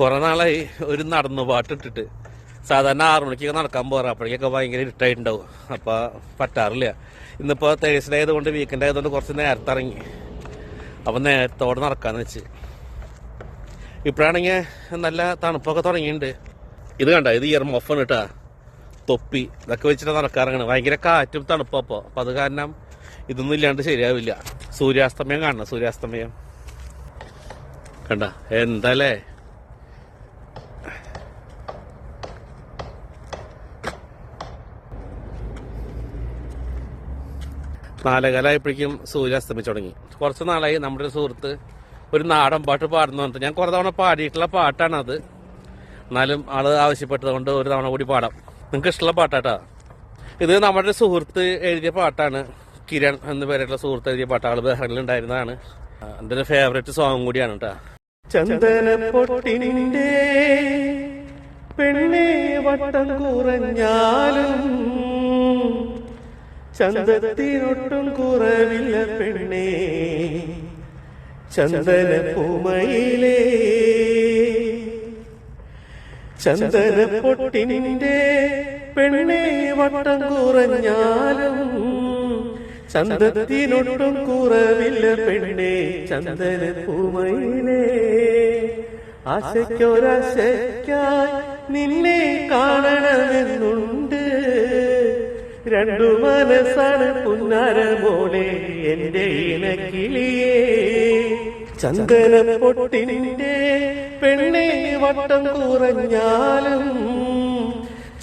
കുറെ നാളായി ഒരു നടന്നു പാട്ടിട്ടിട്ട്. സാധാരണ ആറു മണിക്കൊക്കെ നടക്കാൻ പോകാറ്. അപ്പോഴേക്കൊക്കെ ഭയങ്കര ഇരുട്ടായിട്ടുണ്ടാവും. അപ്പൊ പറ്റാറില്ല. ഇന്നിപ്പോ തേഴ്സ്ഡേ ആയതുകൊണ്ട് വീക്കെൻഡ് ആയതുകൊണ്ട് കുറച്ച് നേരത്തെ ഇറങ്ങി. അപ്പൊ നേരത്തോടെ നടക്കാന്ന് വെച്ച്. ഇപ്പോഴാണെങ്കിൽ നല്ല തണുപ്പൊക്കെ തുടങ്ങിയിട്ടുണ്ട് ഇത് കണ്ട? ഇത് ഇയർ മൊഫാണ് കേട്ടാ തൊപ്പി. ഇതൊക്കെ വെച്ചിട്ട് നടക്കാറാണ് ഭയങ്കര കാറ്റും തണുപ്പോ അപ്പൊ. അപ്പൊ അത് കാരണം ഇതൊന്നും ഇല്ലാണ്ട് ശരിയാവില്ല. സൂര്യാസ്തമയം കാണണം. സൂര്യാസ്തമയം. കണ്ട? എന്താലേ? നാലകാലായപ്പോഴേക്കും സൂര്യ അസ്തമിച്ചു തുടങ്ങി. കുറച്ച് നാളായി നമ്മുടെ ഒരു സുഹൃത്ത് ഒരു നാടൻ പാട്ട് പാടുന്നുണ്ട് ഞാൻ കുറെ തവണ പാടിയിട്ടുള്ള പാട്ടാണത് എന്നാലും ആൾ ആവശ്യപ്പെട്ടത് കൊണ്ട് ഒരു തവണ കൂടി പാടാം. നിങ്ങൾക്ക് ഇഷ്ടമുള്ള പാട്ടാട്ടാ? ഇത് നമ്മുടെ സുഹൃത്ത് എഴുതിയ പാട്ടാണ്. കിരൺ എന്ന പേരുള്ള സുഹൃത്ത് എഴുതിയ പാട്ട് ആൾ ബഹ്റിനിൽ ഉണ്ടായിരുന്നതാണ് എന്റെ ഒരു ഫേവറേറ്റ് സോങ് കൂടിയാണ് കേട്ടാ. ചന്ദന വട്ടം കുറഞ്ഞാലും ചന്ദത്തിനൊട്ടും കുറവില്ല പെണ്ണേ. ചന്ദന പൂമയിലേ ചന്ദന പൊട്ടിനിന്റെ പെണ്ണേ വട്ടം കുറഞ്ഞാലും ചന്ദനത്തിനൊട്ടും കുറവില്ല പെണ്ണേ. ചന്ദന പൂമയിലേ ആശയ്ക്കൊരാശയ്ക്കായി നിന്നെ കാണണമെന്നുണ്ട്. രണ്ടു മനസ്സാണ് പുന്നാര പോലെ എന്റെ ഇനക്കിളിയേ ചന്ദന പൊട്ടിനിന്റെ പെണ്ണെ വട്ടം കുറഞ്ഞാലും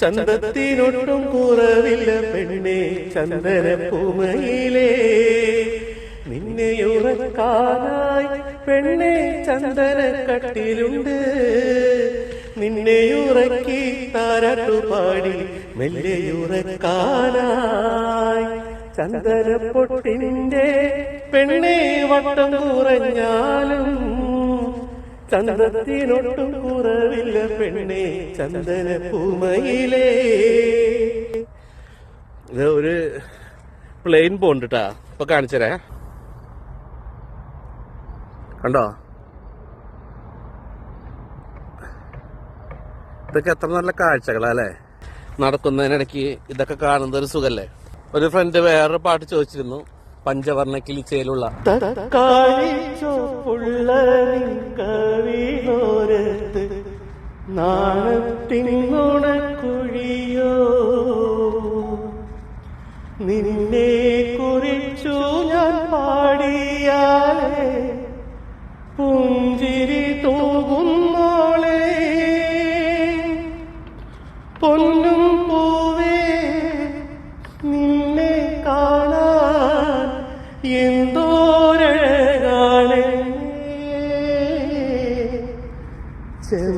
ചന്ദത്തിനൊട്ടും കുറവില്ല പെണ്ണെ ചന്ദന പൂമയിലേ നിന്നെയുറക്കാനായി പെണ്ണെ ചന്ദന കട്ടിലുണ്ട് നിന്നെയുറക്കി താരാട്ടുപാടി മെല്ലയുറക്കാനായി. ചന്ദന പൊട്ടിനിന്റെ പെണ്ണെ വട്ടം കുറഞ്ഞാലും ചന്ദ്രത്തിനൊട്ടും കുറവില്ല പെണ്ണെ ചന്ദന പൂമയിലേ ഇത് ഒരു പ്ലെയിൻ പോണ്ടിട്ടാ. ഇപ്പൊ കാണിച്ചരേ കണ്ടോ? ഇതൊക്കെ എത്ര നല്ല കാഴ്ചകളാ അല്ലേ? നടക്കുന്നതിനിടയ്ക്ക് ഇതൊക്കെ കാണുന്ന ഒരു സുഖല്ലേ? ഒരു ഫ്രണ്ട് വേറൊരു പാട്ട് ചോദിച്ചിരുന്നു പഞ്ചവർണ കിളിച്ചയിലുള്ള കുഴിയോ നിന്നെ കുറിച്ചു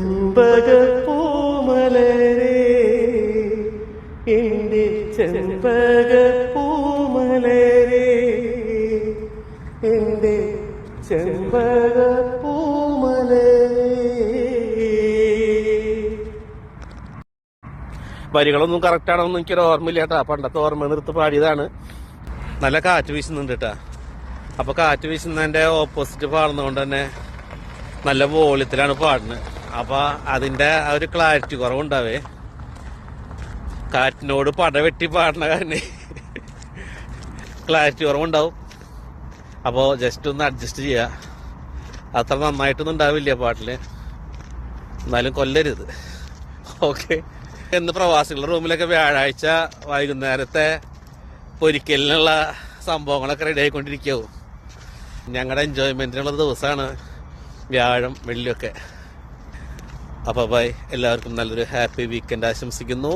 ചെമ്പക പൂമലരേ. എന്റെ ചെമ്പക പൂമലരേ. എന്റെ ചെമ്പക വരികളൊന്നും കറക്റ്റ് ആണോന്നും എനിക്കൊരു ഓർമ്മയില്ല കേട്ടാ. പണ്ടത്തെ ഓർമ്മ നിർത്ത് പാടിയതാണ്. നല്ല കാറ്റ് വീശുന്നുണ്ട് കേട്ടാ. അപ്പൊ കാറ്റ് വീശുന്നതിന്റെ ഓപ്പോസിറ്റ് പാടുന്നതുകൊണ്ട് തന്നെ നല്ല വോളിയത്തിലാണ് പാടുന്നത്. അപ്പൊ അതിന്റെ ആ ഒരു ക്ലാരിറ്റി കുറവുണ്ടാവേ. കാറ്റിനോട് പട വെട്ടി പാടുന്ന കാരണം ക്ലാരിറ്റി കുറവുണ്ടാവും. അപ്പോൾ ജസ്റ്റ് ഒന്ന് അഡ്ജസ്റ്റ് ചെയ്യുക അത്ര നന്നായിട്ടൊന്നും ഉണ്ടാവില്ല പാട്ടിൽ. എന്നാലും കൊല്ലരുത്. ഓക്കെ എന്ന് പ്രവാസികളുടെ റൂമിലൊക്കെ വ്യാഴാഴ്ച വൈകുന്നേരത്തെ പൊരിക്കലിനുള്ള സംഭവങ്ങളൊക്കെ റെഡി ആയിക്കൊണ്ടിരിക്കാവും. ഞങ്ങളുടെ എൻജോയ്മെന്റിനുള്ള ദിവസമാണ് വ്യാഴം വെള്ളിയൊക്കെ. അപ്പോൾ ബൈ എല്ലാവർക്കും നല്ലൊരു ഹാപ്പി വീക്കെൻഡ് ആശംസിക്കുന്നു.